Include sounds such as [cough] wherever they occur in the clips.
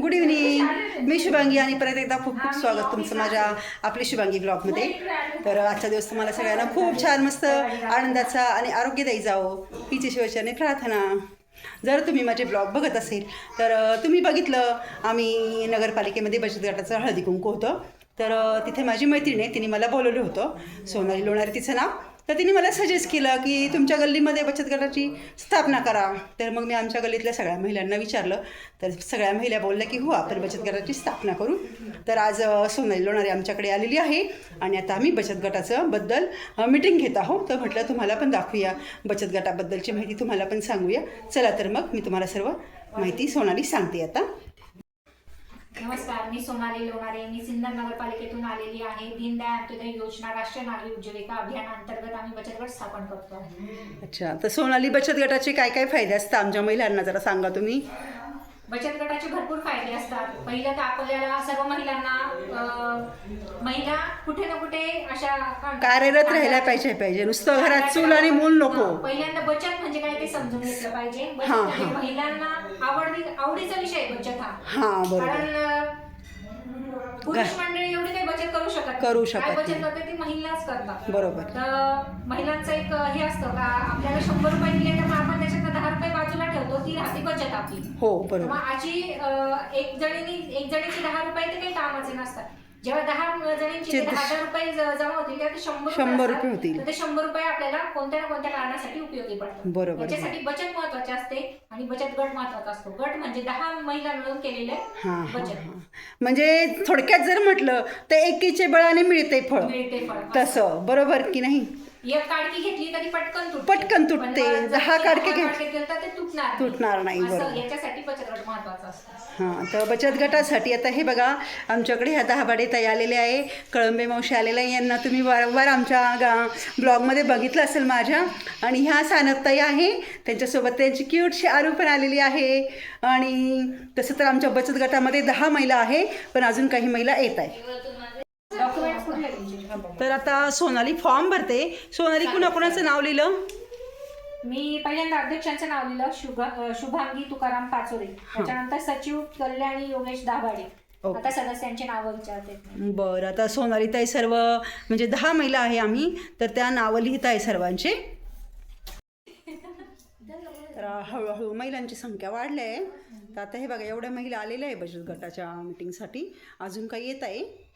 Good evening मी शुभांगी आणि परत एकदा खूप खूप स्वागत तुमचं माझ्या आपली शुभांगी ब्लॉगमध्ये. तर आजचा दिवस तुम्हाला सगळ्यांना खूप छान मस्त आनंदाचा आणि आरोग्यदायी जावो. हिची शिवचरणी प्रार्थना. जर तुम्ही माझे ब्लॉग बघत असेल तर तुम्ही बघितलं आम्ही नगरपालिकेमध्ये बचत गटाचं हळदी कुंकू होतं. तर तिथे माझी मैत्रीण आहे तिने मला बोलवलं होतं. सोनाली लोणारी तिचं नाव. तर तिने मला सजेस्ट केलं की तुमच्या गल्लीमध्ये बचत गटाची स्थापना करा. तर मग मी आमच्या गल्लीतल्या सगळ्या महिलांना विचारलं. तर सगळ्या महिला बोलल्या की हो आपण बचत गटाची स्थापना करू. तर आज सोनाली लोणारी आमच्याकडे आलेली आहे आणि आता आम्ही बचत गटाचं बद्दल मीटिंग घेत आहोत. तर म्हटलं तुम्हाला पण दाखवूया. बचत गटाबद्दलची माहिती तुम्हाला पण सांगूया. चला तर मग मी तुम्हाला सर्व माहिती सोनाली सांगते आता. नमस्कार मी सोनाली लोणारे. मी सिन्नर नगरपालिकेतून आलेली आहे. दीनदयाळ अंत्योदय योजना राष्ट्रीय नागरी उज्ज्वलिका अभियान अंतर्गत आम्ही बचत गट स्थापन करतो आहे. अच्छा तर सोनाली बचत गटाचे काय काय फायदे असतात आमच्या महिलांना जरा सांगा तुम्ही? बचत गटाचे भरपूर फायदे असतात. पहिलं तर आपल्याला सर्व महिलांना अं, महिला कुठे ना कुठे अशा कार्यरत राहायला पाहिजे पाहिजे. नुसतं घरात चूल आणि मूल नको. पहिल्यांदा बचत समजून घेतलं पाहिजे. बचत हा, म्हणजे हा. महिलांना आवडी आवडीचा विषय आहे बचत हा. हां बरोबर. कारण अं, पुरुष मंडळी एवढी काही बचत करू शकत नाही. करू शकत काय बचत नाही. करते ती महिलाच करतात. बरोबर. तर महिलांचं एक हे असतं का आपल्याला शंभर रुपये दिले तर मग आपण त्याच्यात दहा रुपये बाजूला ठेवतो ती राहते बचत आपली. हो बरोबर. मग अं, एक जणीनी एक जणीची दहा रुपये ते काही कामाचे नसतात. जेव्हा दहा जणींची दहा हजार रुपये जमा होतील तेव्हा ते शंभर शंभर. रुपये होतील. तर ते शंभर रुपये आपल्याला कोणत्या ना कोणत्या कारणासाठी उपयोगी पडतात. बरोबर. त्याच्यासाठी बचत महत्वाची असते आणि बचत गट महत्त्वाचा असतो. गट म्हणजे दहा महिला मिळून केलेले हां हां बचत. हां. म्हणजे थोडक्यात जर म्हटलं तर एकीचे बळाने मिळते फळ. मिळते फळ. तसं. बरोबर की नाही? एक काडकी घेतली तरी पटकन तुटते. पटकन तुटते. पण जर दहा काडके दहा घेत- केलं तर ते तुटणार तुटणार नाही, असं बरोबर. याच्यासाठी बचत गट महत्त्वाचा असतो. हां तर बचत गटासाठी आता हे बघा आमच्याकडे ह्या दहा भाडे ताई आलेले आहे. कळंबे मावशी आलेल्या आहे यांना तुम्ही वारंवार आमच्या गा ब्लॉगमध्ये बघितलं असेल माझ्या. आणि ह्या सानपताई आहे. त्यांच्यासोबत त्यांची क्यूटशी आरू पण आलेली आहे. आणि तसं तर आमच्या बचत गटामध्ये दहा महिला आहे पण अजून काही महिला येत आहे डॉक्युमेंट्स कुठले तर आता सोनाली फॉर्म भरते. सोनाली कुणाकुणाचं नाव लिहिलं? मी पहिल्यांदा अध्यक्षांचं नाव लिहिलं. शुभ शुभांगी तुकाराम पाचोरे. त्याच्यानंतर सचिव कल्याणी योगेश दाभाडे. ओके. आता सदस्यांची नावं विचारते. बरं आता सोनालीताई सर्व म्हणजे दहा महिला आहे आम्ही तर त्या नावं लिहित आहे सर्वांचे. तर हळूहळू महिलांची संख्या वाढली आहे. तर आता हे बघा एवढ्या महिला आलेल्या आहे बचत गटाच्या मिटिंगसाठी अजून काही येत आहे?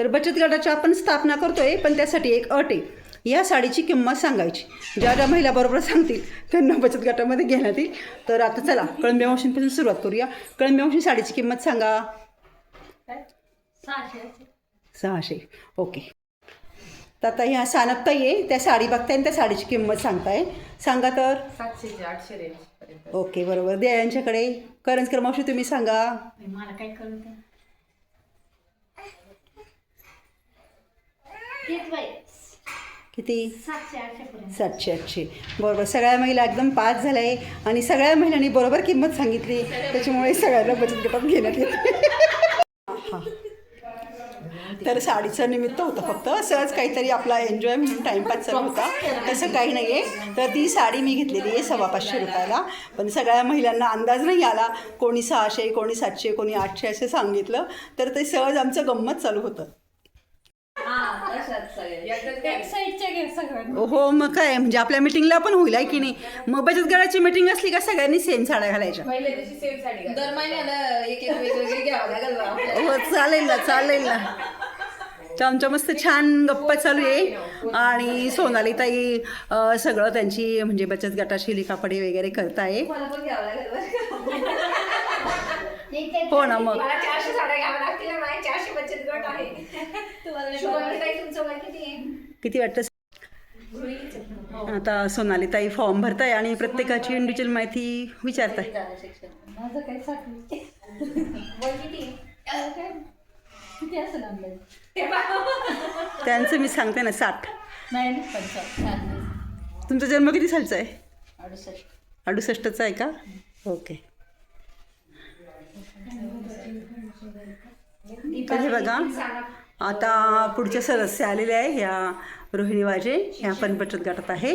तर बचत गटाची आपण स्थापना करतोय पण त्यासाठी एक अट आहे या साडीची किंमत सांगायची. ज्या ज्या महिला बरोबर सांगतील त्यांना बचत गटामध्ये घेण्यात येईल. तर आता चला कळंबे मावशींपासून सुरुवात करूया. कळंबे मावशी साडीची किंमत सांगा. सहाशे. ओके. तर आता ह्या सानपताई आहे त्या साडी बघताय आणि त्या साडीची किंमत सांगताय. सांगा तर. सातशे ते आठशे रेंज पर्यंत ओके बरोबर. द्या यांच्याकडे. करंजकर मावशी तुम्ही सांगा. मला काय कळलं? किती? सातशे आठशे बरोबर. सगळ्या महिला एकदम पास झाल्या आहे आणि सगळ्या महिलांनी बरोबर किंमत सांगितली. त्याच्यामुळे सगळ्यांना बचत गटात घेण्यात येते. हां [laughs] तर साडीचं निमित्त होतं फक्त. सहज काहीतरी आपला एन्जॉय म्हणून टाईमपास चालू होता. तसं काही नाही आहे तर ती साडी मी घेतलेली आहे सव्वा पाचशे रुपयाला. पण सगळ्या महिलांना अंदाज नाही आला कोणी सहाशे कोणी सातशे कोणी आठशे असे सांगितलं. तर ते सहज आमचं गंमत चालू होतं. हो मग काय? म्हणजे आपल्या मिटिंगला पण होईल आहे की नाही? मग बचत गटाची मिटिंग असली का सगळ्यांनी सेम साड्या घालायच्या? पहिल्या दिवशी सेम साडी दर महिन्याला एक एक वेगवेगळी घ्यावं लागेल बा. आपल्याला. हो चालेल ना चालेल ना. तर आमच्या मस्त छान गप्पा चालू आहे. आणि सोनाली ताई सगळं त्यांची म्हणजे बचत गटाची लिखापडी वगैरे करताय. मला पण घ्यावं लागेल बरं का? हो ना मग. मला चारशे साड्या घ्याव्या लागतील माझे चारशे बचत गट आहे. तुम्हाला शुभांगी ताई तुमचं वय किती आहे? किती वाटतं? आता सोनाली ताई फॉर्म भरताय आणि प्रत्येकाची इंडिव्हिज्युअल माहिती विचारताय. झालं शिक्षण. माझं काय साठवी वय किती आहे? किती असेल आपलं त्यांचं मी सांगते ना साठ. नाही तुमचा जन्म किती सालचा आहे? अडुसष्ट. अडुसष्टचा आहे का? ओके. तर हे बघा. आता पुढचे सदस्य आलेले आहे ह्या रोहिणी वाजे ह्या पण बचत गटात आहे.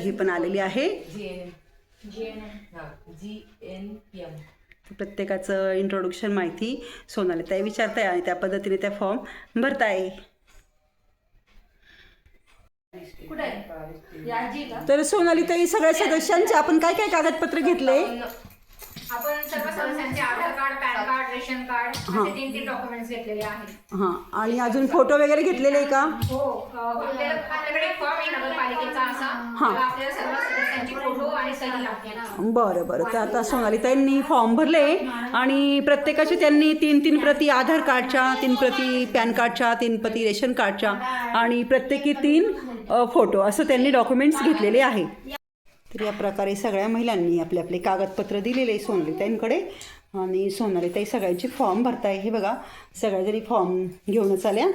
ही पण आलेली आहे. प्रत्येकाचं इंट्रोडक्शन माहिती सोनाली विचारताय आणि त्या पद्धतीने त्या फॉर्म भरताय. तर सोनाली ताई सगळ्या सदस्यांचे आपण काय काय कागदपत्र घेतले? आपण सर्व सदस्यांचे Aadhaar card PAN card ration card असे तीन तीन डॉक्युमेंट्स घेतलेले आहेत. हां. आणि अजून फोटो वगैरे घेतलेले आहे का? हो. अ, आपल्याला आपल्याकडे एक फॉर्म आहे नगरपालिकेचा असा. त्याला आपल्याला सर्व सदस्यांची फोटो आणि सही लागते बरं बरं. तर आता सोनाली ताईंनी फॉर्म भरले आणि प्रत्येकाचे त्यांनी तीन तीन प्रती आधार कार्डच्या तीन प्रती पॅन कार्डच्या तीन प्रती रेशन कार्डच्या आणि प्रत्येकी तीन अ, फोटो असं त्यांनी डॉक्युमेंट्स घेतलेले आहे. तर या प्रकारे सगळ्या महिलांनी आपले आपले कागदपत्र दिलेले आहे सोनालीताईंकडे. आणि सोनालीताई सगळ्यांचे फॉर्म भरताय. हे बघा सगळ्या जरी फॉर्म घेऊनच आल्या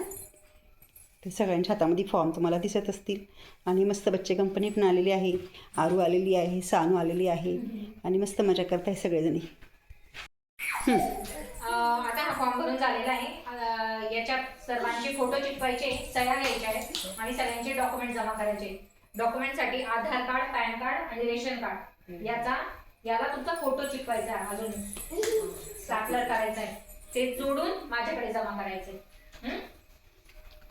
ते सगळ्यांच्या हातामध्ये फॉर्म तुम्हाला दिसत असतील. आणि मस्त बच्चे कंपनी पण आलेली आहे. आरू आलेली आहे सानू आलेली आहे. आणि मस्त मजा करताय सगळेजणी. आता हा फॉर्म भरून झालेला आहे. याच्यात सर्वांचे फोटो चिटवायचे सह्या घ्यायच्या आहेत आणि सगळ्यांचे डॉक्युमेंट जमा करायचे डॉक्युमेंटसाठी आधार कार्ड पॅन कार्ड आणि रेशन कार्ड. याचा याला तुमचा फोटो चिकवायचा आहे अजून. स्टॅपलर करायचा आहे ते जोडून माझ्याकडे जमा करायचे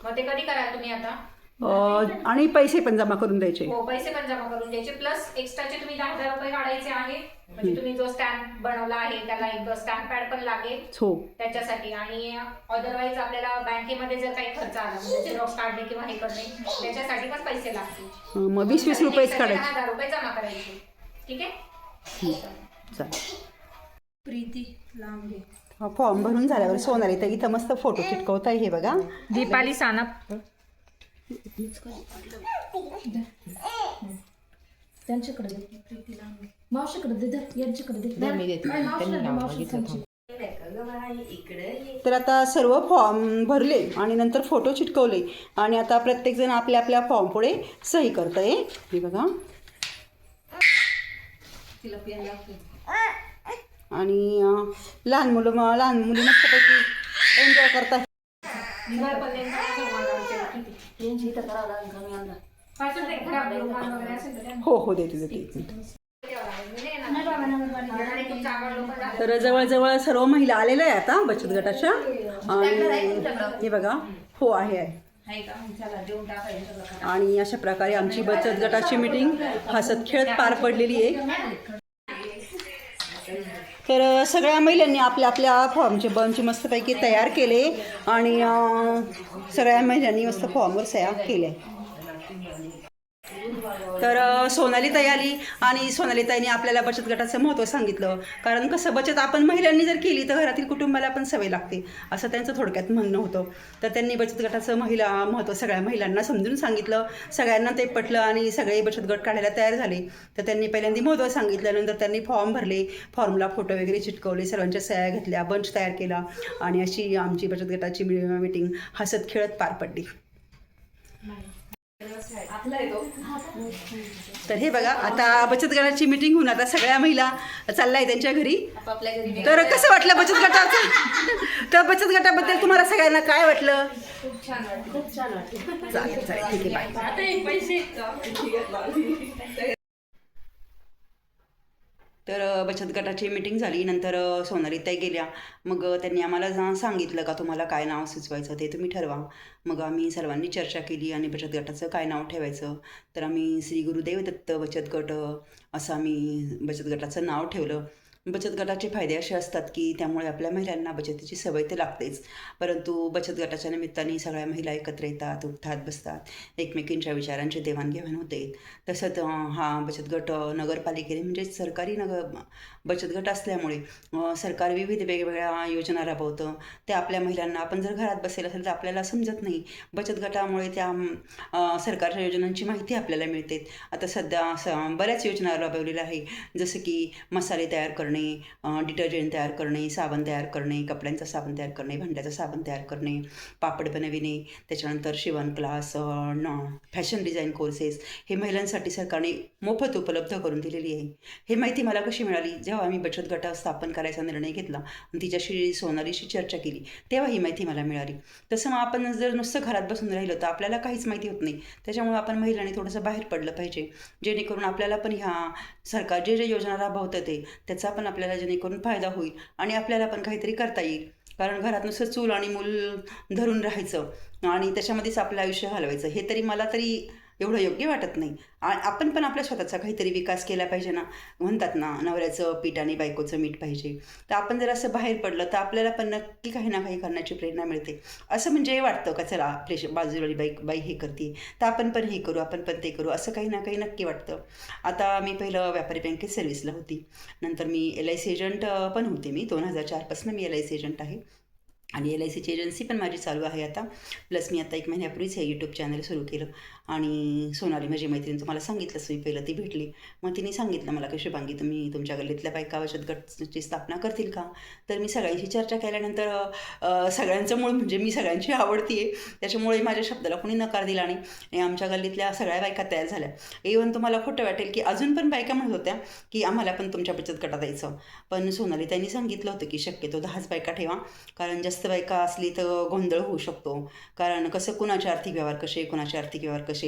मग ते कधी कराल तुम्ही आता? आणि पैसे पण जमा करून द्यायचे. हो पैसे पण जमा करून द्यायचे. प्लस एक्स्ट्राचे तुम्ही दहा हजार रुपये काढायचे आहे. म्हणजे तुम्ही जो स्टॅम्प बनवला आहे त्याला एक स्टॅम्प पॅड पण लागेल. हो. त्याच्यासाठी. आणि अदरवाईज आपल्याला बँकेमध्ये जर काही खर्च आला म्हणजे झेरॉक्स काढणे किंवा हे करणे त्याच्यासाठी पण पैसे लागतील. मग वीस वीस रुपयेच काढायचे. हजार रुपये जमा करायचे. ठीक आहे? चालेल. प्रीती लांबे. हा फॉर्म भरून झाल्यावर सोनाली तर इथं मस्त फोटो चिटकवत आहे हे बघा. दीपाली सानप. त्यांच्याकडे दे. प्रीती लांबे मावशीकडे दे धर, यांच्याकडे दे. मी देते. नाही, मावशीला त्यांनी दे, नाव मावशीला मागितलं सांगशील. तर आता सर्व फॉर्म भरले आणि नंतर फोटो चिटकवले. आणि आता प्रत्येकजण आपल्या आपल्या फॉर्म पुढे सही करत आहे हे बघा. आणि अं, लहान मुलं म- लहान मुली मस्तपैकी एन्जॉय करतात. यांची इथं करावं लागेल कमी आणला हो हो देते देते तर जवळजवळ सर्व महिला आलेल्या आहे आता बचत गटाच्या. आणि हे बघा हो आहे आहे. आणि अशा प्रकारे आमची बचत गटाची मीटिंग हसत खेळत पार पडलेली आहे. तर सगळ्या महिलांनी आपल्या आपल्या फॉर्मचे बंच मस्तपैकी तयार केले आणि सगळ्या महिलांनी मस्त फॉर्मवर सह्या केल्या. तर सोनाली ताई आली आणि सोनाली ताईने आपल्याला बचत गटाचं महत्त्व सांगितलं. कारण कसं बचत आपण महिलांनी जर केली तर घरातील कुटुंबाला पण सवय लागते. असं त्यांचं थोडक्यात म्हणणं होतं. तर त्यांनी बचत गटाचं महिला महत्त्व सगळ्या महिलांना समजून सांगितलं. सगळ्यांना ते पटलं आणि सगळे बचत गट काढायला तयार झाले. तर त्यांनी पहिल्यांदा महत्त्व सांगितलं नंतर त्यांनी फॉर्म भरले. फॉर्मला फोटो वगैरे चिटकवले सर्वांच्या सह्या घेतल्या बंच तयार केला आणि अशी आमची बचत गटाची मीटिंग हसत खेळत पार पडली. तर हे बघा आता बचत गटाची मीटिंग होऊन आता सगळ्या महिला चालल्या त्यांच्या घरी. तर कसं वाटलं बचत गटाचं? तर बचत गटाबद्दल तुम्हाला सगळ्यांना काय वाटलं? खूप छान वाटतं खूप छान वाटतं चालेल चालेल ठीक आहे बाय. तर बचत गटाची मीटिंग झाली. नंतर अ, सोनालीताई गेल्या. मग त्यांनी आम्हाला जा- सांगितलं का तुम्हाला काय नाव सुचवायचं ते तुम्ही ठरवा. मग आम्ही सर्वांनी चर्चा केली आणि बचत गटाचं काय नाव ठेवायचं. तर आम्ही श्री गुरुदेव दत्त बचत गट असं आम्ही बचत गटाचं नाव ठेवलं. बचत गटाचे फायदे असे असतात की त्यामुळे आपल्या महिलांना बचतीची सवय तर लागतेच. परंतु बचत गटाच्या निमित्ताने सगळ्या महिला एकत्र येतात उठतात बसतात. एकमेकींच्या विचारांची देवाणघेवाण होते. तसंच हा बचत गट नगरपालिकेने म्हणजे सरकारी नगर बचत गट असल्यामुळे सरकार विविध वेगवेगळ्या योजना राबवतं. त्या आपल्या महिलांना आपण जर घरात बसेल असेल तर आपल्याला समजत नाही. बचत गटामुळे त्या सरकारच्या योजनांची माहिती आपल्याला मिळते. आता सध्या बऱ्याच योजना राबवलेल्या आहे जसं की मसाले तयार करणं करणे डिटर्जंट तयार करणे साबण तयार करणे कपड्यांचा साबण तयार करणे भांड्याचा साबण तयार करणे पापड बनविणे त्याच्यानंतर शिवण क्लास न फॅशन डिझाईन कोर्सेस हे महिलांसाठी सरकारने मोफत उपलब्ध करून दिलेली आहे. हे माहिती मला कशी मिळाली? जेव्हा आम्ही बचत गट स्थापन करायचा निर्णय घेतला आणि तिच्याशी सोनालीशी चर्चा केली तेव्हा ही माहिती मला मिळाली. तसं मग आपण जर नुसतं घरात बसून राहिलं तर आपल्याला काहीच माहिती होत नाही. त्याच्यामुळे आपण महिलांनी थोडंसं बाहेर पडलं पाहिजे. जेणेकरून आपल्याला पण ह्या सरकार जे जे योजना राबवतं ते त्याचा पण आपल्याला जेणेकरून फायदा होईल आणि आपल्याला पण काहीतरी करता येईल. कारण घरात नुसतं चूल आणि मूल धरून राहायचं आणि त्याच्यामध्येच आपलं आयुष्य घालवायचं हे तरी मला तरी एवढं योग्य वाटत नाही. आणि आपण पण आपल्या स्वतःचा काहीतरी विकास केला पाहिजे ना. म्हणतात ना नवऱ्याचं पीठ आणि बायकोचं मीठ पाहिजे. तर आपण जर असं बाहेर पडलं तर आपल्याला पण नक्की काही ना काही करण्याची प्रेरणा मिळते. असं म्हणजे वाटतं का चला आपली बाजूवाली बाई बाई हे करते. तर आपण पण हे करू आपण पण ते करू असं काही ना काही नक्की वाटतं. आता मी पहिलं व्यापारी बँकेत सर्व्हिसला होती. नंतर मी एल आय सी एजंट पण होते मी. दोन हजार चारपासून मी एल आय सी एजंट आहे. आणि एल आय सीची एजन्सी पण माझी चालू आहे आता. प्लस मी आता एक महिन्यापूर्वीच हे यूट्यूब चॅनल सुरू केलं. आणि सोनाली माझी मैत्रीण तुम्हाला सांगितलंच मी पहिलं ती भेटली. मग तिने सांगितलं मला की शुभांगी तुम्ही तुमच्या गल्लीतल्या बायका बचत गटची स्थापना करतील का? तर मी सगळ्यांशी चर्चा केल्यानंतर सगळ्यांचं मूळ म्हणजे मी सगळ्यांची आवडती आहे त्याच्यामुळे माझ्या शब्दाला कोणी नकार दिला नाही. आणि आमच्या गल्लीतल्या सगळ्या बायका तयार झाल्या. इवन तुम्हाला खोटं वाटेल की अजून पण बायका म्हणत होत्या की आम्हाला पण तुमच्या बचत गटात यायचं. पण सोनाली त्यांनी सांगितलं होतं की शक्यतो दहाच बायका ठेवा. कारण जास्त बायका असली तर गोंधळ होऊ शकतो. कारण कसं कुणाचे आर्थिक व्यवहार कसे कुणाचे आर्थिक व्यवहार कसे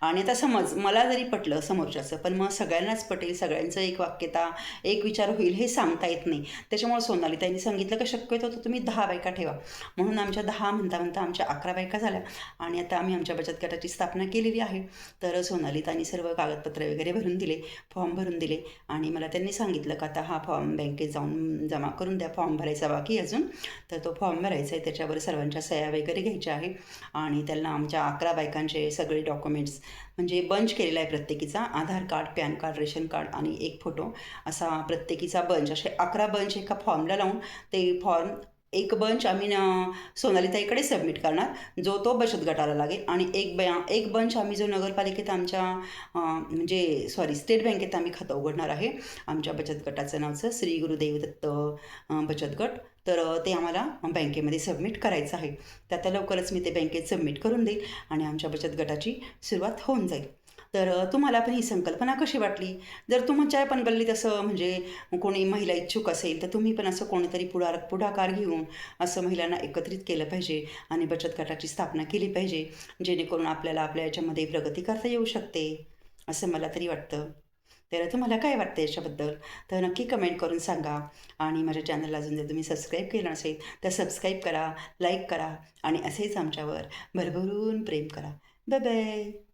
आणि आता समज मला जरी पटलं समोरच्याचं पण मग सगळ्यांनाच पटेल सगळ्यांचं एक वाक्यता एक विचार होईल हे सांगता येत नाही. त्याच्यामुळे सोनाली त्यांनी सांगितलं का शक्यतो तर तुम्ही दहा बायका ठेवा. म्हणून आमच्या दहा म्हणता म्हणता आमच्या अकरा बायका झाल्या. आणि आता आम्ही आमच्या बचत गटाची स्थापना केलेली आहे. तर सोनाली त्यांनी सर्व कागदपत्र वगैरे भरून दिले फॉर्म भरून दिले. आणि मला त्यांनी सांगितलं का आता हा फॉर्म बँकेत जाऊन जमा करून द्या. फॉर्म भरायचा बाकी अजून. तर तो फॉर्म भरायचा आहे. त्याच्यावर सर्वांच्या सह्या वगैरे घ्यायच्या आहे. आणि त्यांना आमच्या अकरा बायकांचे सगळे डॉक्युमेंट्स म्हणजे बंच केलेला आहे प्रत्येकीचा. Aadhaar card PAN card ration card आणि एक फोटो असा प्रत्येकीचा बंच असे अकरा बंच एका फॉर्मला लावून ते फॉर्म एक बंच आम्ही न सोनालीताईकडे सबमिट करणार जो तो बचत गटाला लागेल. आणि एक बया एक बंच आम्ही जो नगरपालिकेत आमच्या म्हणजे सॉरी स्टेट बँकेत आम्ही खातं उघडणार आहे. आमच्या बचत गटाचं नावचं श्री गुरुदेव दत्त बचत गट. तर ते आम्हाला बँकेमध्ये सबमिट करायचं आहे. तर आता लवकरच मी ते बँकेत सबमिट करून देईल आणि आमच्या बचत गटाची सुरुवात होऊन जाईल. तर तुम्हाला पण ही संकल्पना कशी वाटली? जर तुमच्या पण गल्लीत असं म्हणजे कोणी महिला इच्छुक असेल तर तुम्ही पण असं कोणीतरी पुढार पुढाकार घेऊन असं महिलांना एकत्रित केलं पाहिजे आणि बचत गटाची स्थापना केली पाहिजे जेणेकरून आपल्याला आपल्या याच्यामध्ये प्रगती करता येऊ शकते असं मला तरी वाटतं. तर तुम्हाला काय वाटतं याच्याबद्दल? तर नक्की कमेंट करून सांगा आणि माझ्या चॅनलला अजून जर तुम्ही सबस्क्राईब केलं नसेल तर सबस्क्राईब करा लाईक करा आणि असेच आमच्यावर भरभरून प्रेम करा. Bye bye.